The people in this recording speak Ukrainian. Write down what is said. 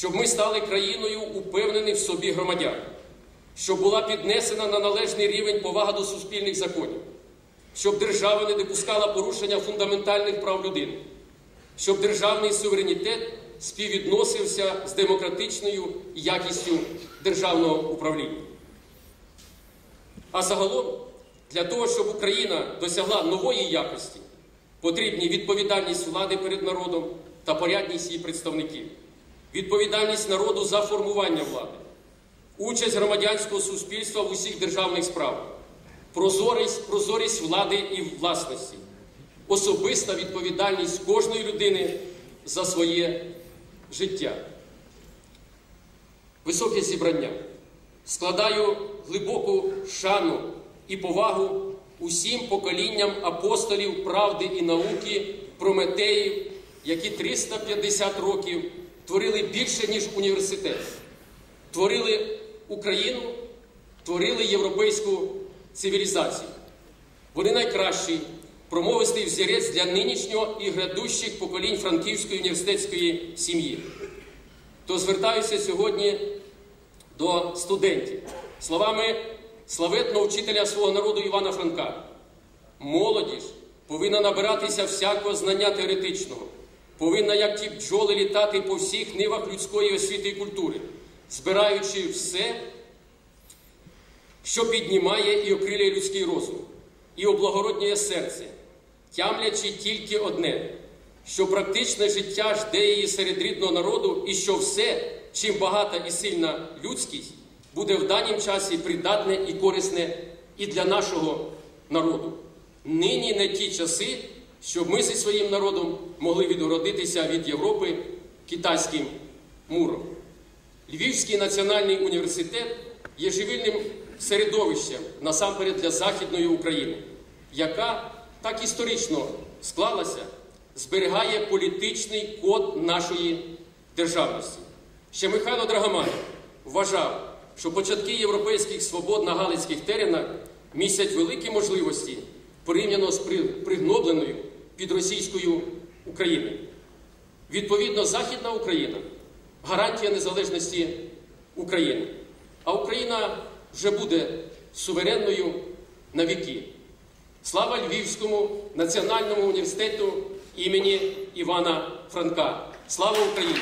щоб ми стали країною упевнених в собі громадян, щоб була піднесена на належний рівень повага до суспільних законів, щоб держава не допускала порушення фундаментальних прав людини, щоб державний суверенітет співвідносився з демократичною якістю державного управління. А загалом, для того, щоб Україна досягла нової якості, потрібні відповідальність влади перед народом та порядність її представників, відповідальність народу за формування влади, участь громадянського суспільства в усіх державних справах, прозорість, прозорість влади і власності, особиста відповідальність кожної людини за своє життя. Високе зібрання. Складаю глибоку шану і повагу усім поколінням апостолів правди і науки, прометеїв, які 350 років творили більше, ніж університет, творили Україну, творили європейську цивілізацію. Вони найкращий промовистий взірець для нинішнього і грядущих поколінь Франківської університетської сім'ї. То звертаюся сьогодні до студентів словами славетного вчителя свого народу Івана Франка. Молодіж повинна набиратися всякого знання теоретичного, повинна, як ті бджоли, літати по всіх нивах людської освіти і культури, збираючи все, що піднімає і окрилює людський розум, і облагороднює серце, тямлячи тільки одне, що практичне життя жде її серед рідного народу, і що все, чим багата і сильна людськість, буде в данім часі придатне і корисне і для нашого народу. Нині не ті часи, щоб ми зі своїм народом могли відгородитися від Європи китайським муром. Львівський національний університет є живильним середовищем насамперед для Західної України, яка так історично склалася, зберігає політичний код нашої державності. Ще Михайло Драгоманов вважав, що початки європейських свобод на Галицьких теренах містять великі можливості порівняно з пригнобленою під російською Україною. Відповідно, Західна Україна гарантія незалежності України. А Україна вже буде суверенною на віки. Слава Львівському національному університету імені Івана Франка. Слава Україні!